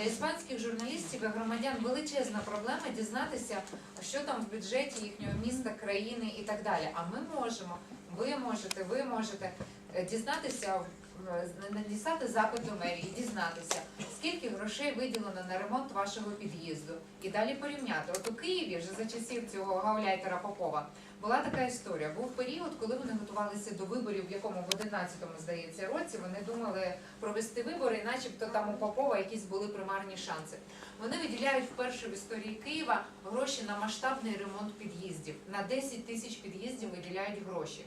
Для іспанських журналістів і громадян величезна проблема дізнатися, що там в бюджеті їхнього міста, країни і так далі. А ми можемо, ви можете, ви можете е, дізнатися, е, надіслати запит до мерії, дізнатися, скільки грошей виділено на ремонт вашого під'їзду, і далі порівняти. От у Києві вже за часів цього гауляйтера Попова була така історія. Був період, коли вони готувалися до виборів, в якому в 11-му, здається, році вони думали провести вибори, і начебто там у Попова якісь були примарні шанси. Вони виділяють вперше в історії Києва гроші на масштабний ремонт під'їздів. На 10 тисяч під'їздів виділяють гроші.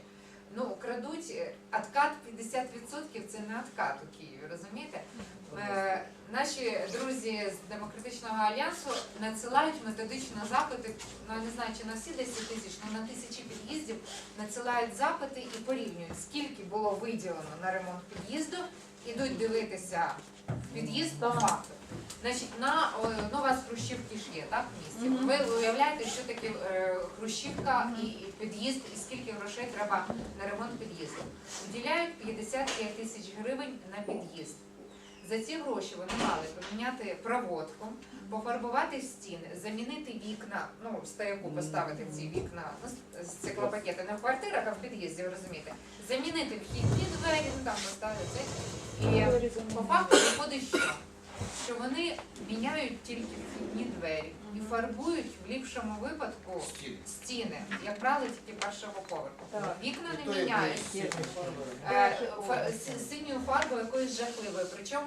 Ну, крадуть е, откат 50% це не откат у Києві, розумієте? Е, наші друзі з демократичного альянсу надсилають методично запити. Ну я не знаю, чи на всі 10 тисяч, але на тисячі під'їздів надсилають запити і порівнюють, скільки було виділено на ремонт під'їзду, ідуть дивитися під'їзд по факту. Значить, на ну, у вас хрущівки ж є, так, в місті. Ви уявляєте, що таке е, хрущівка і, під'їзд, і скільки грошей треба на ремонт під'їзду. Виділяють 55 тисяч гривень на під'їзд. За ці гроші вони мали поміняти проводку, пофарбувати стіни, замінити вікна, ну, стояку поставити ці вікна, ну, з- з циклопакети не в квартирах, а в під'їзді, ви розумієте. Замінити вхідні двері, ну там поставити. І по факту виходить, що, що вони міняють тільки вхідні двері і фарбують в ліпшому випадку стіни, як правило, тільки першого поверху. Вікна не міняють. Е, синьою фарбою якоюсь жахливою. Причому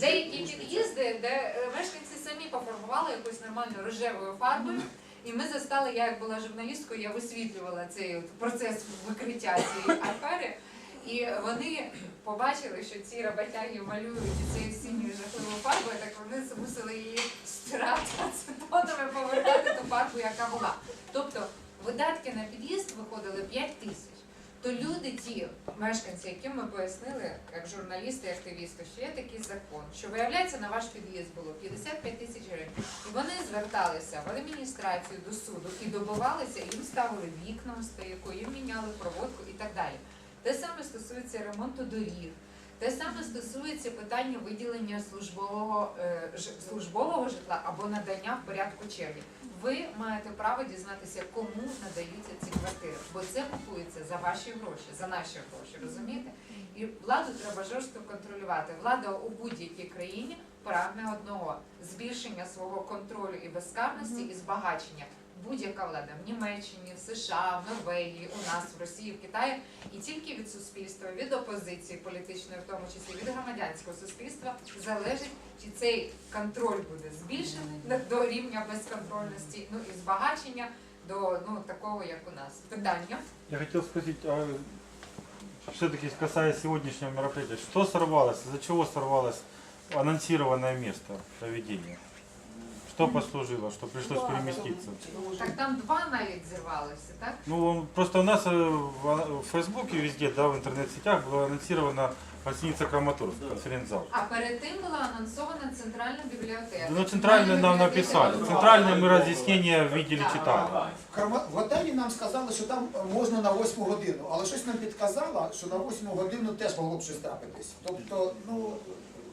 деякі під'їзди, де е, мешканці самі пофарбували якоюсь нормальною рожевою фарбою. І ми застали, я як була журналісткою, я висвітлювала цей процес викриття цієї афери. І вони побачили, що ці роботяги малюють цією синьою жахливою фарбою, так вони змусили її стирати ацетонами, повертати ту фарбу, яка була. Тобто видатки на під'їзд виходили 5 тисяч. То люди, ті мешканці, яким ми пояснили, як журналісти і активісти, що є такий закон, що виявляється на ваш під'їзд було 55 тисяч гривень. І вони зверталися в адміністрацію до суду і добивалися, їм ставили вікна стояку, їм міняли проводку і так далі. Те саме стосується ремонту доріг. Те саме стосується питання виділення службового, е, службового житла або надання в порядку черги. Ви маєте право дізнатися, кому надаються ці квартири, бо це купується за ваші гроші, за наші гроші, розумієте? І владу треба жорстко контролювати. Влада у будь-якій країні прагне одного збільшення свого контролю і безкарності і збагачення. Будь-яка влада в Німеччині, в США, в Норвегії, у нас, в Росії, в Китаї, і тільки від суспільства, від опозиції політичної, в тому числі від громадянського суспільства, залежить, чи цей контроль буде збільшений до рівня безконтрольності, ну і збагачення до ну такого, як у нас. Питання. Я хотел спросить, а все-таки касаясь сегодняшнего мероприятия, что сорвалось, из-за чего сорвалось анонсированное место проведения? Что послужило, что пришлось переместиться? Так там два навіть зірвалися, так? Ну, он- просто у нас э, в, в Фейсбуке везде, да, в интернет-сетях было анонсировано гостиница Краматорск, конференц-зал. А перед тим була анонсована центральна бібліотека. Ну, центральное нам написали. Центральное мы разъяснение видели, читали. В Карма- В готелі нам сказали, що там можна на 8 годину, але щось нам підказало, що на 8 годину теж могло б щось трапитись. Тобто, ну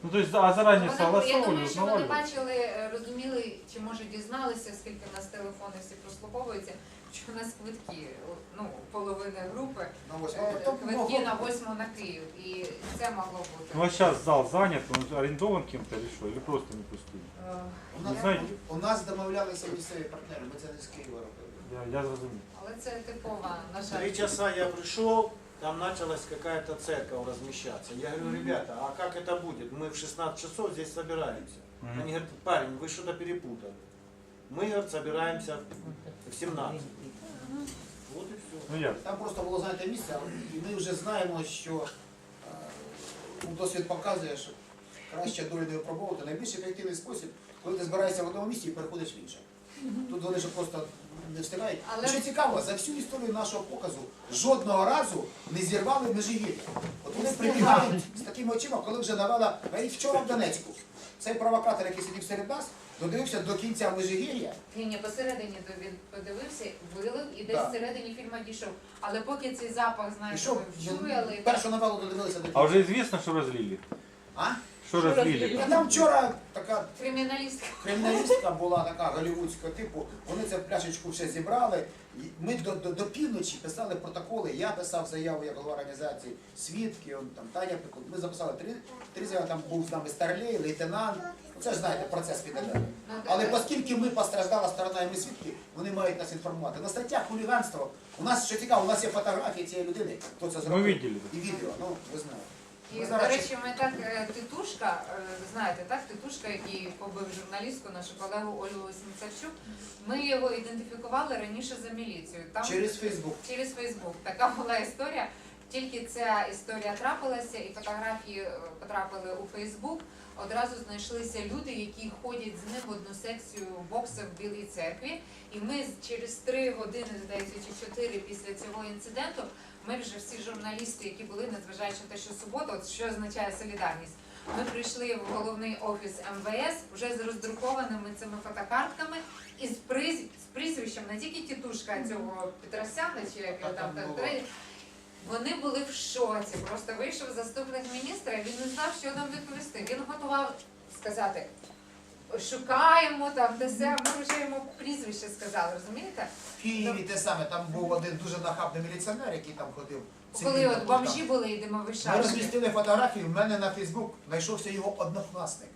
Ну, то есть, а заранее Вони, я думаю, що вони бачили, е, розуміли, чи може дізналися, скільки в нас телефони всі прослуховуються, що у нас квитки, ну, половини групи, на 8 е, Тобто квитки на 8 на Київ. І це могло бути. Ну, а сейчас зал занят, он арендован кем-то или что? Или просто не пустили? Е, У нас, знаєте? у нас домовлялися місцеві партнери, ми це не з Києва робили. Я, я зрозумів. Але це типова, на жаль. Три часа я пришел, там началась какая-то церковь размещаться. Я говорю, ребята, а как это будет? Мы в 16 часов здесь собираемся. Мгм. Они говорят, парень, вы что-то перепутали. Мы, говорит, собираемся в 17. Вот и все. Ну я. Там просто було зайняте місце, і ми вже знаємо, що е, ну, досвід показує, що краще долю не випробовувати. Найбільш ефективний спосіб, коли ти збираєшся в одному місці і переходиш в інше. Тут вони ж просто не встигають. Але- Що цікаво, за всю історію нашого показу жодного разу не зірвали межигір'я. От вони прибігають з такими очима, коли вже навела навіть вчора в Донецьку. Цей провокатор, який сидів серед нас, додивився до кінця межигір'я. Ні, ні, посередині то він подивився, вилив і десь Да. всередині фільма дійшов. Але поки цей запах, І що? ми вчуяли. Першу навалу додивилися до А кінця. уже известно, что разлили? А? Что разлили? А там вчора така Криміналістка. криміналістка була така голівудського типу, вони це пляшечку все зібрали. І Ми до, до, до півночі писали протоколи, я писав заяву як голова організації, свідки, он, там, Таня Пекун. Ми записали три, три заяви, там був з нами Старлей, лейтенант. Ну, Це ж знаєте, процес піде далі. Але оскільки ми постраждала сторона і ми свідки, вони мають нас інформувати. На статтях хуліганство, у нас що цікаво, у нас є фотографії цієї людини, хто це зробив. видели. І відео, ну ви знаєте. І, до речі, ми так е, титушка, е, знаєте, так, титушка, який побив журналістку, нашу колегу Ольгу Сімцарчук, ми його ідентифікували раніше за міліцію. Там через Фейсбук. через Фейсбук. Така була історія. Тільки ця історія трапилася, і фотографії е, потрапили у Фейсбук. Одразу знайшлися люди, які ходять з ним в одну секцію бокса в Білій церкві. І ми через три години, здається, чи чотири після цього інциденту, ми вже всі журналісти, які були, незважаючи на те, що субота, от що означає солідарність. Ми прийшли в головний офіс МВС вже з роздрукованими цими фотокартками і з, приз, з прізвищем не тільки тітушка цього Петросяна, чи як його там там вони були в шоці. Просто вийшов заступник міністра, він не знав, що нам відповісти. Він готував сказати. Шукаємо там, де все, ми вже йому прізвище сказали, розумієте? В Києві те саме, там був один дуже нахабний міліціонер, який там ходив. Коли от бомжі були і димові Ми розмістили фотографії, в мене на Фейсбук знайшовся його однокласник,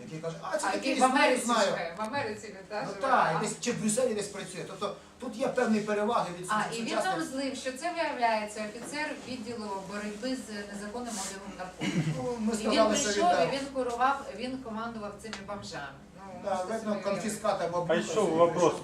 який каже, а це А такий який в Америці знаю. живе, в Америці він так Ну живе. так, десь чи в Брюсселі десь працює. Тобто тут є певні переваги від А, і він сучасних. злив, що це виявляється офіцер відділу боротьби з незаконним обігом наркотиків. Ну, Ми І він сказали, що він прийшов да. і він курував, він командував цими бомжами. Ну, Да, можете видно, уявити. конфіскатом А еще вопрос.